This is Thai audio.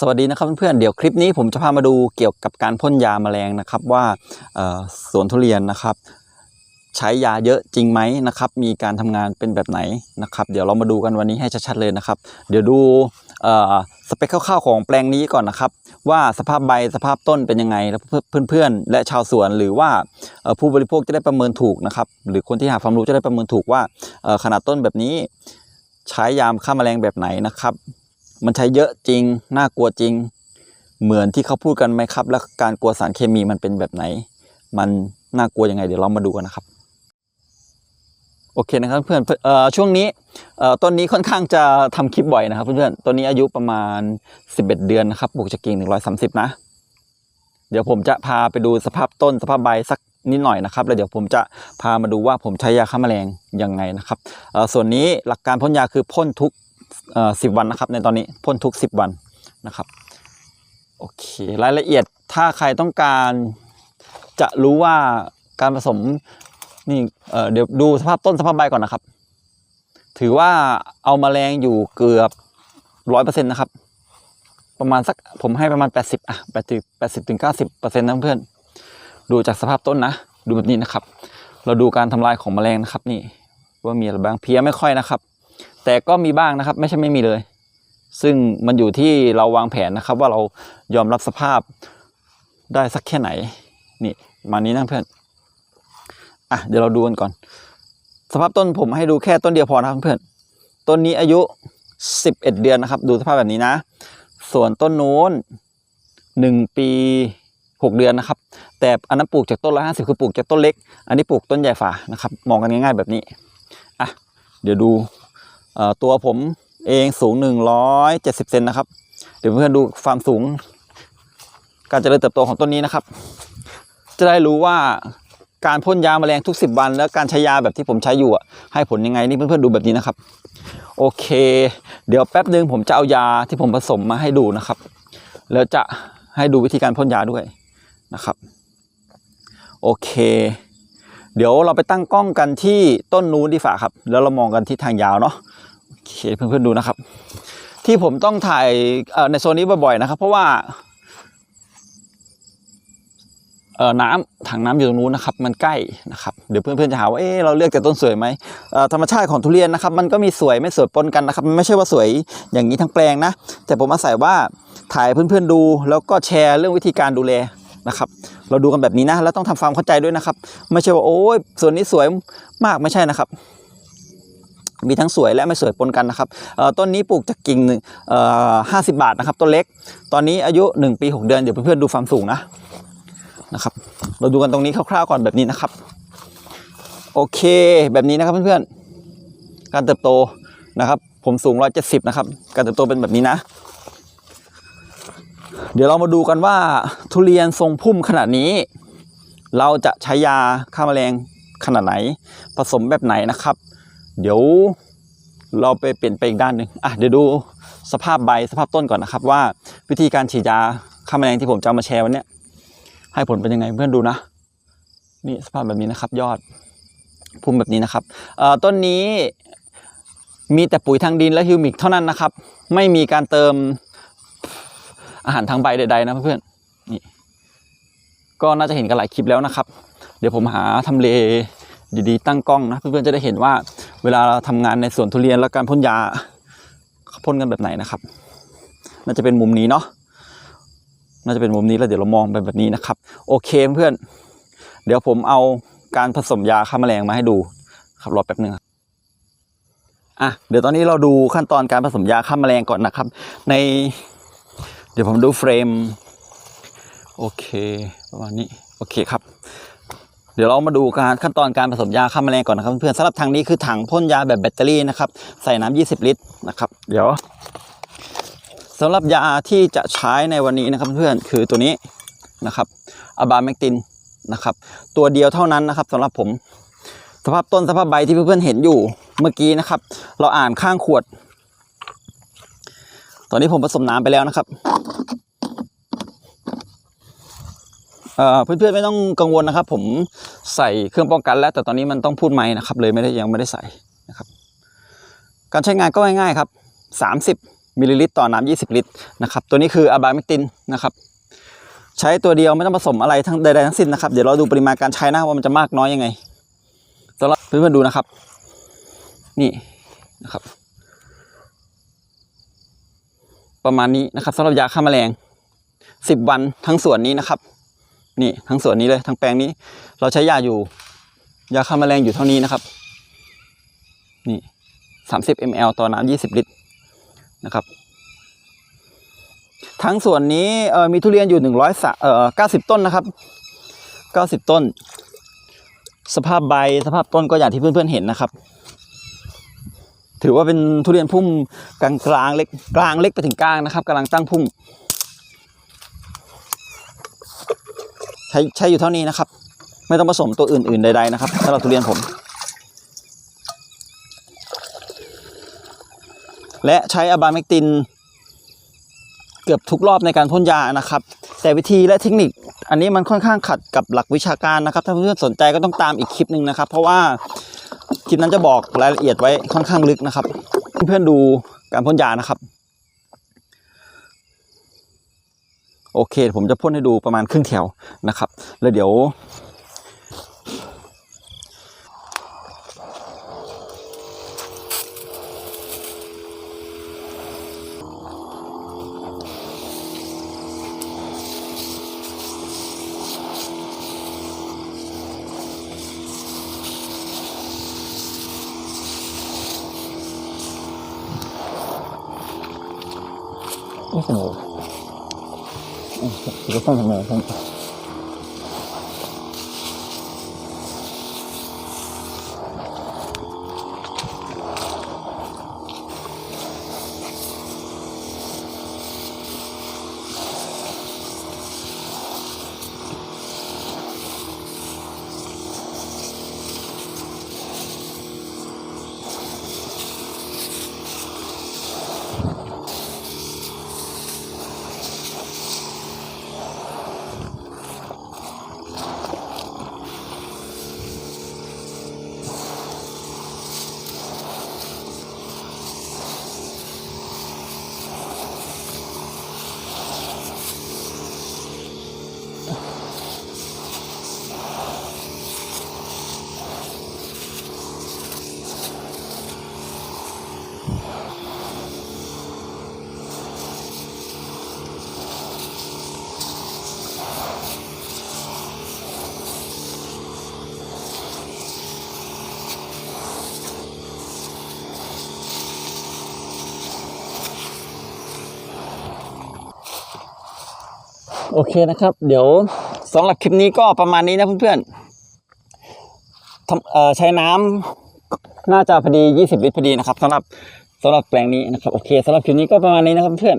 สวัสดีนะครับเพื่อนๆเดี๋ยวคลิปนี้ผมจะพามาดูเกี่ยวกับการพ่นยาแมลงนะครับว่าสวนทุเรียนนะครับ ใช้ยาเยอะจริงไหมนะครับ มีการทำงานเป็นแบบไหนนะครับ เดี๋ยวเรามาดูกันวันนี้ให้ชัดๆเลยนะครับ เดี๋ยวดูสเปคคร่าวๆของแปลงนี้ก่อนนะครับ ว่าสภาพใบสภาพต้นเป็นยังไงแล้วเพื่อนๆ และชาวสวนหรือว่าผู้บริโภคจะได้ประเมินถูกนะครับ หรือคนที่หาความรู้จะได้ประเมินถูกว่าขนาดต้นแบบนี้ใช้ยามฆ่าแมลงแบบไหนนะครับ มันใช้เยอะจริง น่ากลัวจริง เหมือนที่เขาพูดกันไหมครับ แล้วการกลัวสารเคมีมันเป็นแบบไหน มันน่ากลัวยังไงเดี๋ยวเรามาดูกันนะครับ โอเคนะครับเพื่อนเอ่อช่วงนี้เอ่อต้นนี้ค่อนข้างจะทำคลิปบ่อยนะครับ เพื่อนๆต้นนี้อายุประมาณ 11 เดือนนะครับปลูกจากกิ่ง130 นะ เดี๋ยวผมจะพาไปดูสภาพต้นสภาพใบสักนิดหน่อยนะครับแล้วเดี๋ยวผมจะพามาดูว่าผมใช้ยาฆ่าแมลงยังไงนะครับเอ่อส่วนนี้หลักการพ่นยาคือพ่นทุก เอ่อ10วันนะครับ ในตอนนี้พ่นทุก 10 วันนะครับโอเครายละเอียดถ้าใครต้องการจะรู้ว่าการผสมนี่เเดี๋ยวดูสภาพต้นสภาพใบก่อนนะครับ ถือว่าเอามาแมลงอยู่เกือบร้อยเปอร์เซ็นต์นะครับ ประมาณสักผมให้ประมาณ80อะ80 80ถึง90เปอร์เซ็นต์นะเพื่อนดูจากสภาพต้นนะ ดูแบบนี้นะครับ เราดูการทำลายของแมลงนะครับ นี่ว่ามีอะไรบ้างเพี้ยไม่ค่อยนะครับ แต่ก็มีบ้างนะครับ ไม่ใช่ไม่มีเลย ซึ่งมันอยู่ที่เราวางแผนนะครับ ว่าเรายอมรับสภาพได้สักแค่ไหน นี่มานี้นะเพื่อนอะเดี๋ยวเราดูกันก่อน สภาพต้นผมให้ดูแค่ต้นเดียวพอนะครับเพื่อนต้นนี้อายุ 11 เดือนนะครับ ดูสภาพแบบนี้นะ ส่วนต้นโน้นหนึ่งปีหกเดือนนะครับ แต่อันนั้นปลูกจากต้นละห้าสิบคือปลูกจากต้นเล็ก อันนี้ปลูกต้นใหญ่ฝานะครับ มองกันง่ายๆแบบนี้อะเดี๋ยวดู ตัวผมเองสูงหนึ่งร้อยเจ็ดสิบเซนนะครับ เดี๋ยวเพื่อนดูความสูง การเจริญเติบโตของต้นนี้นะครับ จะได้รู้ว่าการพ่นยาแมลงทุกสิบวัน แล้วการใช้ยาแบบที่ผมใช้อยู่ให้ผลยังไงนี่เพื่อนๆดูแบบนี้นะครับ โอเค เดี๋ยวแป๊บหนึ่งผมจะเอายาที่ผมผสมมาให้ดูนะครับ แล้วจะให้ดูวิธีการพ่นยาด้วยนะครับ โอเค เดี๋ยวเราไปตั้งกล้องกันที่ต้นนู้นดีฝ่าครับ แล้วเรามองกันที่ทางยาวเนาะโอเคเพื่อนๆดูนะครับ ที่ผมต้องถ่ายในโซนนี้บ่อยๆนะครับ เพราะว่าเอ่อน้ำถังน้ำอยู่ตรงนู้นนะครับ มันใกล้นะครับ เดี๋ยวเพื่อนๆจะหาว่าเอ๊เราเลือกแต่ต้นสวยไหมธรรมชาติของทุเรียนนะครับ มันก็มีสวยไม่สวยปนกันนะครับมันไม่ใช่ว่าสวยอย่างนี้ทั้งแปลงนะ แต่ผมอาศัยว่าถ่ายเพื่อนๆดู แล้วก็แชร์เรื่องวิธีการดูแล นะครับ เราดูกันแบบนี้นะ แล้วต้องทำความเข้าใจด้วยนะครับ ไม่ใช่ว่าโอ้ยส่วนนี้สวยมากไม่ใช่นะครับ มีทั้งสวยและไม่สวยปนกันนะครับต้นนี้ปลูกจากกิ่งหนึ่งห้าสิบาทนะครับต้นเล็ก ตอนนี้อายุ 1 ปี 6 เดือนเดี๋ยวเพื่อนๆดูความสูงนะนะครับ เราดูกันตรงนี้คร่าวๆก่อนแบบนี้นะครับ โอเคแบบนี้นะครับเพื่อนๆการเติบโตนะครับ ผมสูง 170 นะครับ การเติบโตเป็นแบบนี้นะ เดี๋ยวเรามาดูกันว่าทุเรียนทรงพุ่มขนาดนี้ เราจะใช้ยาฆ่าแมลงขนาดไหน ผสมแบบไหนนะครับ เดี๋ยวเราไปเปลี่ยนไปอีกด้านหนึ่งอะเดี๋ยวดูสภาพใบสภาพต้นก่อนนะครับว่าวิธีการฉีดยาฆ่าแมลงที่ผมจะามาแชร์วันนี้ให้ผลเป็นยังไงเพื่อนดูนะ นี่สภาพแบบนี้นะครับ ยอดพุ่มแบบนี้นะครับต้นนี้มีแต่ปุ๋ยทางดินและฮิวมิกเท่านั้นนะครับ ไม่มีการเติม อาหารทางใบใดๆนะเพื่อนๆนี่ก็น่าจะเห็นกันหลายคลิปแล้วนะครับ เดี๋ยวผมหาทำเลดีๆตั้งกล้องนะเพื่อนๆจะได้เห็นว่า เวลาเราทำงานในสวนทุเรียนและการพ่นยาพ่นกันแบบไหนนะครับ น่าจะเป็นมุมนี้เนาะน่าจะเป็นมุมนี้แล้วเดี๋ยวเรามองไปแบบนี้นะครับ โอเคเพื่อนเดี๋ยวผมเอาการผสมยาฆ่าแมลงมาให้ดูครับรอแป๊บนึงอะเดี๋ยวตอนนี้เราดูขั้นตอนการผสมยาฆ่าแมลงก่อนนะครับ ใน เดี๋ยวผมดูเฟรม โอเคประมาณนี้ โอเคครับ เดี๋ยวเรามาดูการขั้นตอนการผสมยาฆ่าแมลงก่อนนะครับเพื่อนสำหรับทางนี้คือถังพ่นยาแบบแบตเตอรี่นะครับ ใส่น้ำ20 ลิตรนะครับ เดี๋ยวสำหรับยาที่จะใช้ในวันนี้นะครับเพื่อนคือตัวนี้นะครับอะบาเมกตินนะครับ ตัวเดียวเท่านั้นนะครับสำหรับผมสภาพต้นสภาพใบที่เพื่อนๆเห็นอยู่เมื่อกี้นะครับ เราอ่านข้างขวด ตอนนี้ผมผสมน้ำไปแล้วนะครับเอ่อเพื่อนๆไม่ต้องกังวลนะครับ ผมใส่เครื่องป้องกันแล้ว แต่ตอนนี้มันต้องพูดไหมนะครับ เลยไม่ได้ยังไม่ได้ใส่นะครับ การใช้งานก็ง่ายๆครับ 30มิลลิลิตรต่อน้ำ20 ลิตรนะครับ ตัวนี้คืออะบาเมกตินนะครับ ใช้ตัวเดียวไม่ต้องผสมอะไรทั้งใดๆทั้งสิ้นนะครับ เดี๋ยวเราดูปริมาณการใช้นะว่ามันจะมากน้อยยังไงสำหรับเพื่อนๆดูนะครับ นี่นะครับ ประมาณนี้นะครับสำหรับยาฆ่าแมลง 10 วันทั้งส่วนนี้นะครับ นี่ทั้งส่วนนี้เลยทั้งแปลงนี้ เราใช้ยาอยู่ ยาฆ่าแมลงอยู่เท่านี้นะครับ นี่ 30 ml ต่อน้ำ20 ลิตรนะครับ ทั้งส่วนนี้มีทุเรียนอยู่100สเอ่อ90 ต้นนะครับ 90 ต้น สภาพใบสภาพต้นก็อย่างที่เพื่อนๆเห็นนะครับ ถือว่าเป็นทุเรียนพุ่มกลางกลางเล็กกลางเล็กไปถึงกลางนะครับกำลังตั้งพุ่ม ใช้ใช้อยู่เท่านี้นะครับ ไม่ต้องผสมตัวอื่น ๆ ใด ๆ นะครับสำหรับทุเรียนผม และใช้อะบาเมกติน เกือบทุกรอบในการพ่นยานะครับ แต่วิธีและเทคนิค อันนี้มันค่อนข้างขัดกับหลักวิชาการนะครับ ถ้าเพื่อนสนใจก็ต้องตามอีกคลิปหนึ่งนะครับ เพราะว่า ลิปนั้นจะบอกรายละเอียดไว้ค่อนข้างลึกนะครับ เพื่อนๆดูการพ่นยานะครับ โอเค ผมจะพ่นให้ดูประมาณครึ่งแถวนะครับ แล้วเดี๋ยว โอ้โหจะต้องทำไงครับ โอเคนะครับ เดี๋ยวสำหรับคลิปนี้ก็ประมาณนี้นะเพื่อนๆใช้น้ำน่าจะพอดี 20 ลิตรพอดีนะครับสำหรับสำหรับแปลงนี้นะครับ โอเคสำหรับคลิปนี้ก็ประมาณนี้นะครับเพื่อน